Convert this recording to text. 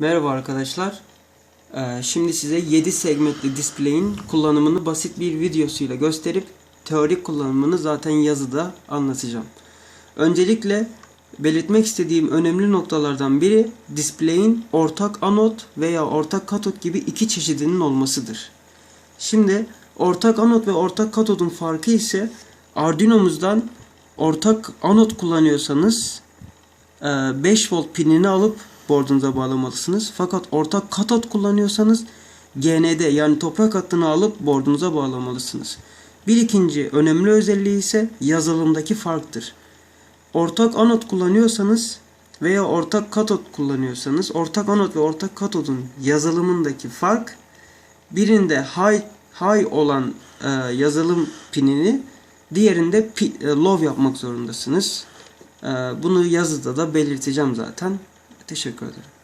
Merhaba arkadaşlar. Ee, şimdi size 7 segmentli display'in kullanımını basit bir videosuyla gösterip teorik kullanımını zaten yazıda anlatacağım. Öncelikle belirtmek istediğim önemli noktalardan biri display'in ortak anot veya ortak katot gibi iki çeşidinin olmasıdır. Şimdi ortak anot ve ortak katodun farkı ise Arduino'muzdan ortak anot kullanıyorsanız e, 5 volt pinini alıp boardunuza bağlamalısınız. Fakat ortak katot kullanıyorsanız GND yani toprak hattını alıp boardunuza bağlamalısınız. Bir ikinci önemli özelliği ise yazılımdaki farktır. Ortak anot kullanıyorsanız veya ortak katot kullanıyorsanız ortak anot ve ortak katodun yazılımındaki fark birinde high high olan e, yazılım pinini diğerinde pi, e, low yapmak zorundasınız. E, bunu yazıda da belirteceğim zaten. Teşekkür ederim.